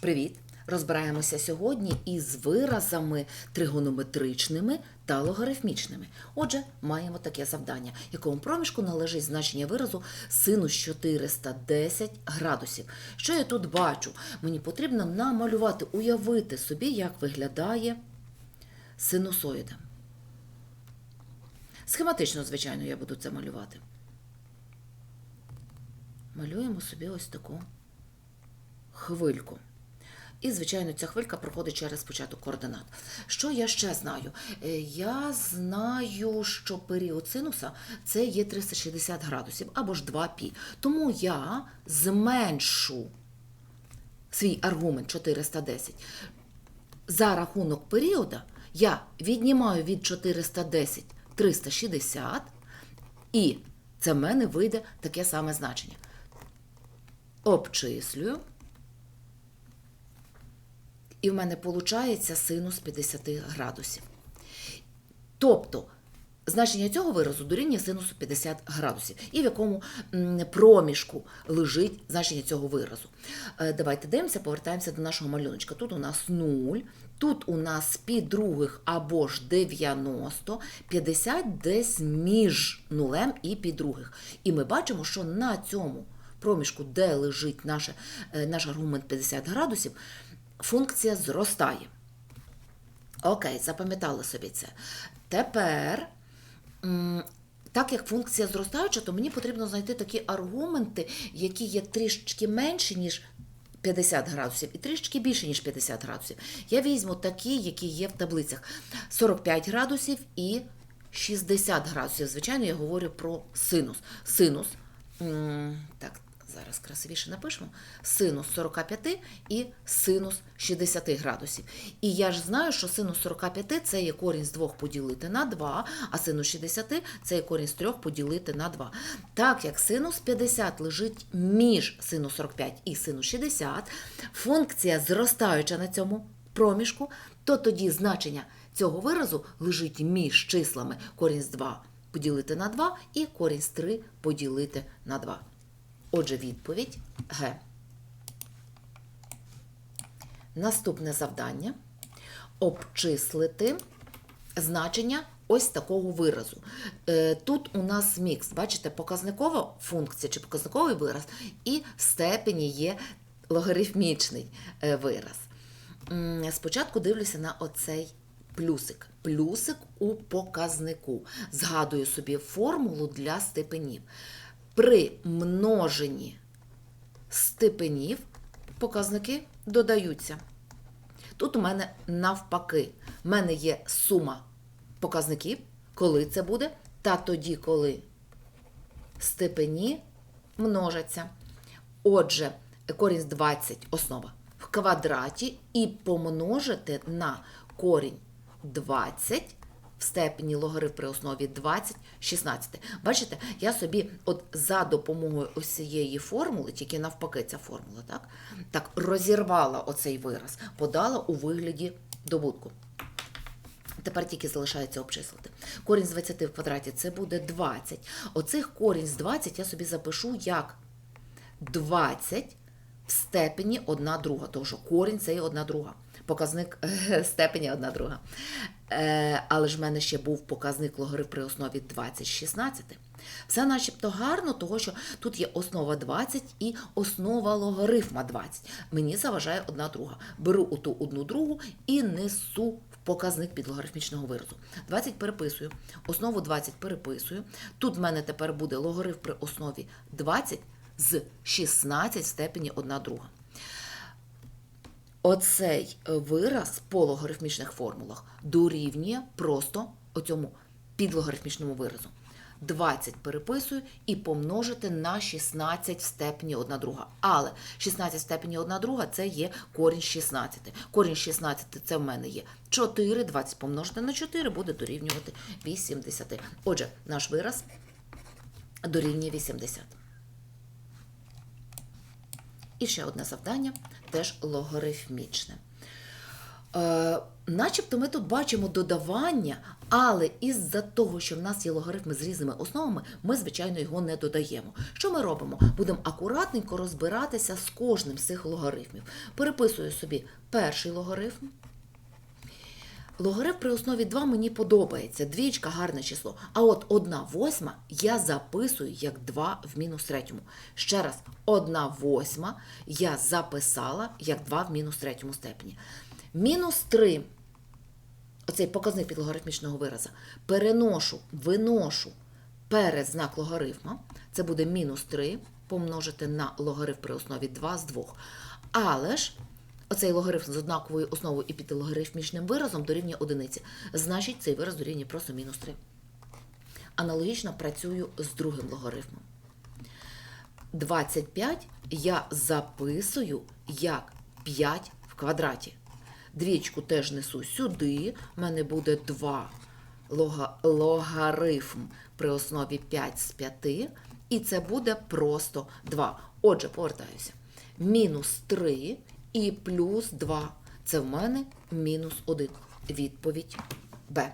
Привіт! Розбираємося сьогодні із виразами тригонометричними та логарифмічними. Отже, маємо таке завдання, якому проміжку належить значення виразу синус 410 градусів. Що я тут бачу? Мені потрібно намалювати, уявити собі, як виглядає синусоїда. Схематично, звичайно, я буду це малювати. Малюємо собі ось таку хвильку. І, звичайно, ця хвилька проходить через початок координат. Що я ще знаю? Е, Я знаю, що період синуса це є 360 градусів або ж 2π. Тому я зменшу свій аргумент 410. За рахунок періода я віднімаю від 410 360, і це в мене вийде таке саме значення. Обчислюю. І в мене виходить синус 50 градусів. Тобто, значення цього виразу дорівнює синусу 50 градусів. І в якому проміжку лежить значення цього виразу. Е, Давайте дивимося, повертаємося до нашого малюночка. Тут у нас 0, тут у нас під других або ж 90, 50 десь між нулем і під других. І ми бачимо, що на цьому проміжку, де лежить наше, е, наш аргумент 50 градусів, функція зростає. Окей, запам'ятали собі це. Тепер, так як функція зростаюча, то мені потрібно знайти такі аргументи, які є трішечки менші, ніж 50 градусів, і трішечки більше, ніж 50 градусів. Я візьму такі, які є в таблицях: 45 градусів і 60 градусів. Звичайно, я говорю про синус. Синус. Так, зараз красивіше напишемо. Синус 45 і синус 60 градусів. І я ж знаю, що синус 45 це є корінь з 2 поділити на 2, а синус 60 це є корінь з 3 поділити на 2. Так як синус 50 лежить між синус 45 і синус 60, функція зростаюча на цьому проміжку, то тоді значення цього виразу лежить між числами корінь з 2 поділити на 2 і корінь з 3 поділити на 2. Отже, відповідь Г. Наступне завдання обчислити значення ось такого виразу. Е, Тут у нас мікс, бачите, показникова функція чи показниковий вираз, і в степені є логарифмічний е, вираз. Спочатку дивлюся на оцей плюсик. Плюсик у показнику. Згадую собі формулу для степенів. При множенні степенів показники додаються. Тут у мене навпаки. У мене є сума показників, коли це буде, та тоді, коли степені множаться. Отже, корінь з 20 основа в квадраті і помножити на корінь 20 в степені логарифм при основі 20, 16. Бачите, я собі от за допомогою ось цієї формули, тільки навпаки ця формула, так, так розірвала оцей вираз, подала у вигляді добутку. Тепер тільки залишається обчислити. Корінь з 20 в квадраті це буде 20. Оцих корінь з 20 я собі запишу як 20 в степені 1 друга, тому що корінь це є 1 друга. Показник е, степені 1 друга. Е, але ж в мене ще був показник логарифм при основі 20 16. Все начебто гарно, того що тут є основа 20 і основа логарифма 20. Мені заважає одна друга. Беру оту одну другу і несу в показник під логарифмічного виразу. 20 переписую, основу 20 переписую. Тут в мене тепер буде логарифм при основі 20 з 16 в степені 1 друга. Оцей вираз по логарифмічних формулах дорівнює просто оцьому підлогарифмічному виразу. 20 переписую і помножити на 16 в степені 1 друга. Але 16 в степені 1 друга це є корінь 16. Корінь 16 це в мене є 4, 20 помножити на 4 буде дорівнювати 80. Отже, наш вираз дорівнює 80. І ще одне завдання, теж логарифмічне. Е, начебто ми тут бачимо додавання, але із-за того, що в нас є логарифми з різними основами, ми, звичайно, його не додаємо. Що ми робимо? Будемо акуратненько розбиратися з кожним з цих логарифмів. Переписую собі перший логарифм. Логарифм при основі 2 мені подобається. Двічка гарне число. А от 1 восьма я записую як 2 в мінус третьому. Ще раз, 1 восьма я записала як 2 в мінус третьому степені. Мінус 3, оцей показник від логарифмічного вираза, переношу, виношу перед знак логарифма. Це буде мінус 3 помножити на логарифм при основі 2 з 2. Але ж оцей логарифм з однаковою основою і під логарифмічним виразом дорівнює одиниці. Значить, цей вираз дорівнює просто мінус 3. Аналогічно працюю з другим логарифмом. 25 я записую як 5 в квадраті. Двічку теж несу сюди. У мене буде 2 лога, логарифм при основі 5 з 5. І це буде просто 2. Отже, повертаюся. Мінус 3 і плюс 2. Це в мене мінус 1. Відповідь Б.